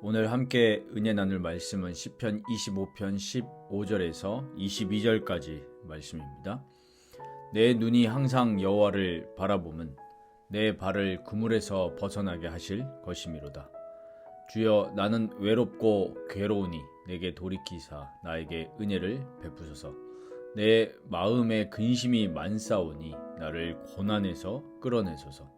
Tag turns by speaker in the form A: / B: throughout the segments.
A: 오늘 함께 은혜 나눌 말씀은 시편 25편 15절에서 22절까지 말씀입니다. 내 눈이 항상 여호와를 바라보면 내 발을 그물에서 벗어나게 하실 것이미로다. 주여 나는 외롭고 괴로우니 내게 돌이키사 나에게 은혜를 베푸소서. 내 마음에 근심이 많사오니 나를 고난에서 끌어내소서.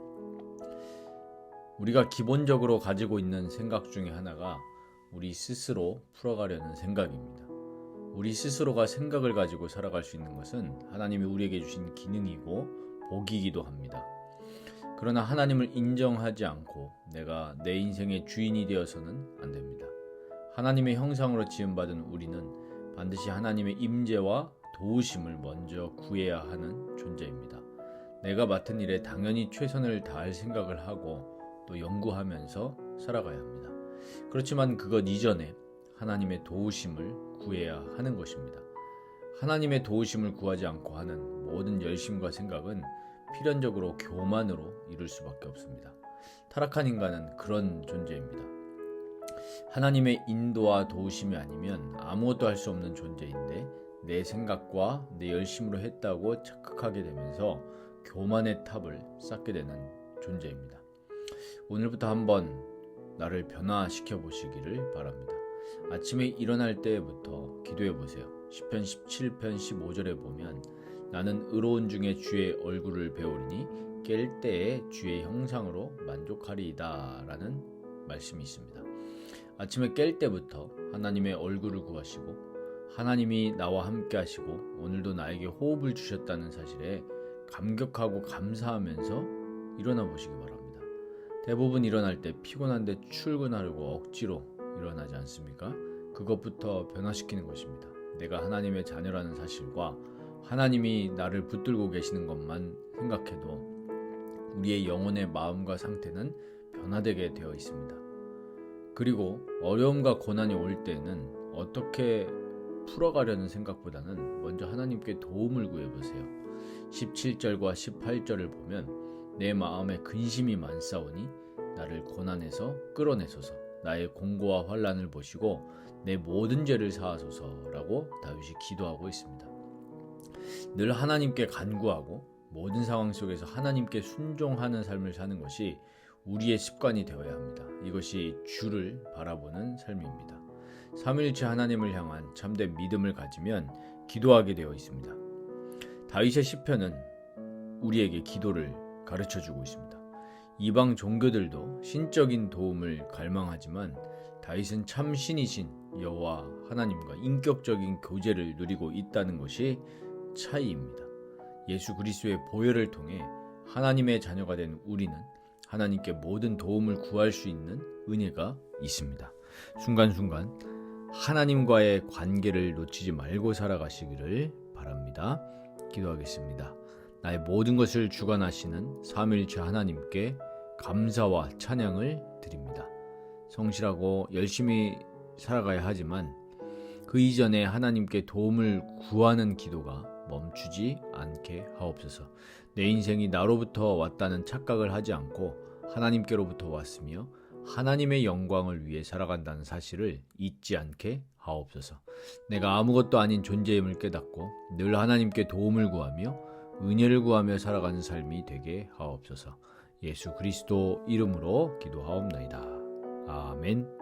A: 우리가 기본적으로 가지고 있는 생각 중에 하나가 우리 스스로 풀어가려는 생각입니다. 우리 스스로가 생각을 가지고 살아갈 수 있는 것은 하나님이 우리에게 주신 기능이고 복이기도 합니다. 그러나 하나님을 인정하지 않고 내가 내 인생의 주인이 되어서는 안 됩니다. 하나님의 형상으로 지음받은 우리는 반드시 하나님의 임재와 도우심을 먼저 구해야 하는 존재입니다. 내가 맡은 일에 당연히 최선을 다할 생각을 하고 또 연구하면서 살아가야 합니다. 그렇지만 그것 이전에 하나님의 도우심을 구해야 하는 것입니다. 하나님의 도우심을 구하지 않고 하는 모든 열심과 생각은 필연적으로 교만으로 이룰 수밖에 없습니다. 타락한 인간은 그런 존재입니다. 하나님의 인도와 도우심이 아니면 아무것도 할 수 없는 존재인데 내 생각과 내 열심으로 했다고 착각하게 되면서 교만의 탑을 쌓게 되는 존재입니다. 오늘부터 한번 나를 변화시켜 보시기를 바랍니다. 아침에 일어날 때부터 기도해 보세요. 10편 17편 15절에 보면 나는 의로운 중에 주의 얼굴을 배우리니 깰 때에 주의 형상으로 만족하리이다 라는 말씀이 있습니다. 아침에 깰 때부터 하나님의 얼굴을 구하시고 하나님이 나와 함께 하시고 오늘도 나에게 호흡을 주셨다는 사실에 감격하고 감사하면서 일어나 보시기 바랍니다. 대부분 일어날 때 피곤한데 출근하려고 억지로 일어나지 않습니까? 그것부터 변화시키는 것입니다. 내가 하나님의 자녀라는 사실과 하나님이 나를 붙들고 계시는 것만 생각해도 우리의 영혼의 마음과 상태는 변화되게 되어 있습니다. 그리고 어려움과 고난이 올 때는 어떻게 풀어가려는 생각보다는 먼저 하나님께 도움을 구해보세요. 17절과 18절을 보면 내 마음에 근심이 많사오니 나를 고난에서 끌어내소서 나의 공고와 환란을 보시고 내 모든 죄를 사하소서라고 다윗이 기도하고 있습니다. 늘 하나님께 간구하고 모든 상황 속에서 하나님께 순종하는 삶을 사는 것이 우리의 습관이 되어야 합니다. 이것이 주를 바라보는 삶입니다. 삼일체 하나님을 향한 참된 믿음을 가지면 기도하게 되어 있습니다. 다윗의 시편은 우리에게 기도를 가르쳐 주고 있습니다. 이방 종교들도 신적인 도움을 갈망하지만 다윗은 참 신이신 여호와 하나님과 인격적인 교제를 누리고 있다는 것이 차이입니다. 예수 그리스도의 보혈을 통해 하나님의 자녀가 된 우리는 하나님께 모든 도움을 구할 수 있는 은혜가 있습니다. 순간순간 하나님과의 관계를 놓치지 말고 살아가시기를 바랍니다. 기도하겠습니다. 나의 모든 것을 주관하시는 삼일체 하나님께 감사와 찬양을 드립니다. 성실하고 열심히 살아가야 하지만 그 이전에 하나님께 도움을 구하는 기도가 멈추지 않게 하옵소서. 내 인생이 나로부터 왔다는 착각을 하지 않고 하나님께로부터 왔으며 하나님의 영광을 위해 살아간다는 사실을 잊지 않게 하옵소서. 내가 아무것도 아닌 존재임을 깨닫고 늘 하나님께 도움을 구하며 은혜를 구하며 살아가는 삶이 되게 하옵소서. 예수 그리스도 이름으로 기도하옵나이다. 아멘.